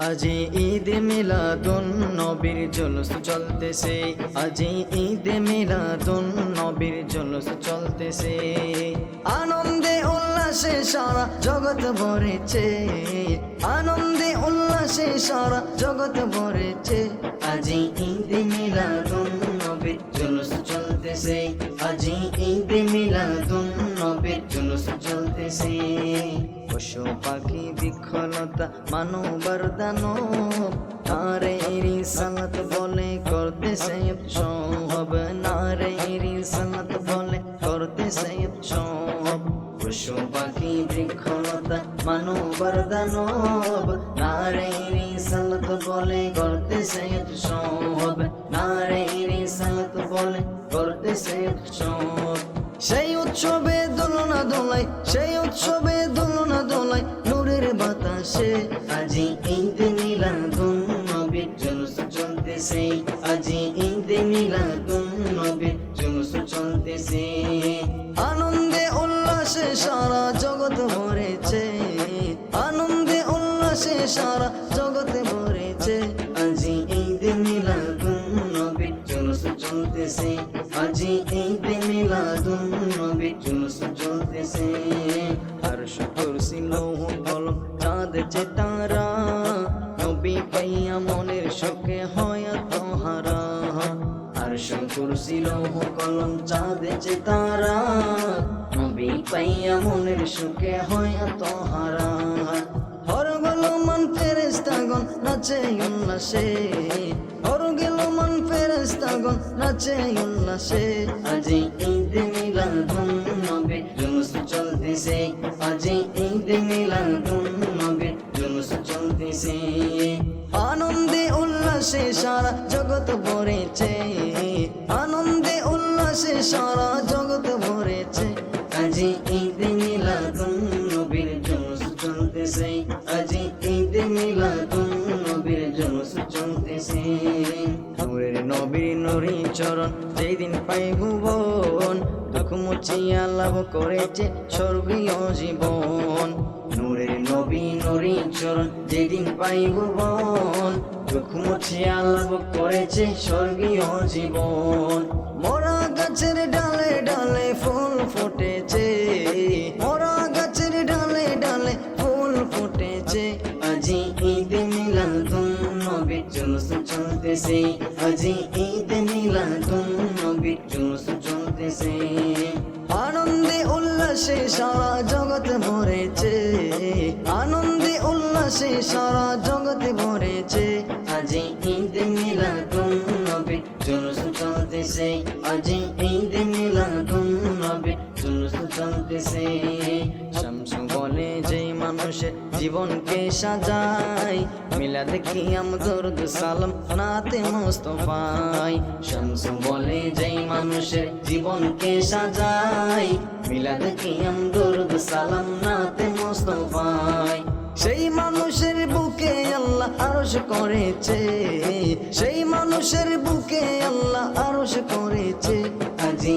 আজি ঈদ মিলাদুন নবীর জলস চলতেছে। আজি ঈদ মিলাদুন নবীর জলস চলতেছে। আনন্দে উল্লাসে সারা জগৎ ভরেছে। আনন্দে উল্লাসে সারা জগৎ ভরেছে। আজি ঈদ মিলাদুন নবীর জলস চলতেছে। আজি ঈদ মিলাদুন নবীর জলস চলতেছে। পশু পাখি বিক্ষলতা মানবার দানব নারে রিসালাত বলে করতেছে উৎসব নারে রিসালাত বলে করতেছে উৎসব পশু পাখি বৃক্ষলতা মানবার দানব নারে রিসালাত বলে করতেছে উৎসব নারে রিসালাত বলে করতেছে উৎসব সেই উৎসবে দোলনা দোলাই সেই উৎসবে বাতাসে আজি ঈদ মিলাদুন নবীর জলস চলতেছে। আজি ঈদ মিলাদুন নবীর জলস চলতেছে। আনন্দে উল্লাসে সারা জগৎ ভরেছে। আনন্দে উল্লাসে সারা জগৎ ভরেছে। আজি ঈদ মিলাদুন নবীর জলস চলতেছে। আজি ঈদ মিলাদুন নবীর জলস চলতেছে। আর শুকর ছিল কলম চাঁদ যে তারা, নবী পাইয়া মনের শোকে হয় তোহারা। আর শুকর ছিল কলম চাঁদ যে তারা, নবী পাইয়া মনের শোকে হয় তোহারা। হর গেল মন ফেরেস্তাগন নাচে উল্লাসে, হর গেল মন ফেরেস্তাগন নাচে উল্লাসে। আজি ঈদ মিলাদুন নবী জুলুস চলতেছে, আজি ঈদ জুলুস চলতেছে আনন্দে উল্লাসে সারা জগৎ ভরেছে। আনন্দে উল্লাসে সারা জগৎ ভরেছে। আজি ঈদ মিলাদুন নবীর জুলুস চলতেছে। আজি ঈদ মিলাদুন নবীর জুলুস চলতেছে। নূরের নবীর নুরি চরণ যেই দিন পাই ভুবন দুঃখ মুছিয়া লাভ করেছে স্বর্গীয় জীবন। নূরের নবী নুরি চরণ যেদিন পাই ভুবন দুঃখ মুছিয়া লাভ করেছে স্বর্গীয় জীবন। মরা গাছের ডালে ডালে ফুল ফুটেছে। মরা গাছের ডালে ডালে ফুল ফুটেছে। আজি ঈদ মিলাদুন নবী জুলুস চলতেছে। আজি ঈদ মিলাদুন নবী জুলুস চলতেছে আনন্দে উল্লাসে সারা জগৎ ভরেছে। আনন্দে উল্লাসে সারা জগৎ ভরেছে। আজি ঈদ মিলাদুন নবী জুলুস চলতেছে। আজি ঈদ মিলাদুন নবী জুলুস চলতেছে। শামসু বলে মানুষের জীবনকে সাজায়। মিলাদ কিয়াম দরুদ সালাম নাতে মুস্তফাই শামসু বলে যে মানুষের জীবনকে সাজায়। মিলাদ কিয়াম দরুদ সালাম নাতে মুস্তফাই সেই মানুষের বুকে আল্লাহ আরশ করেছে। সেই মানুষের বুকে আল্লাহ আরশ করেছে। আজি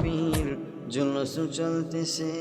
জুলুস চলতেছে।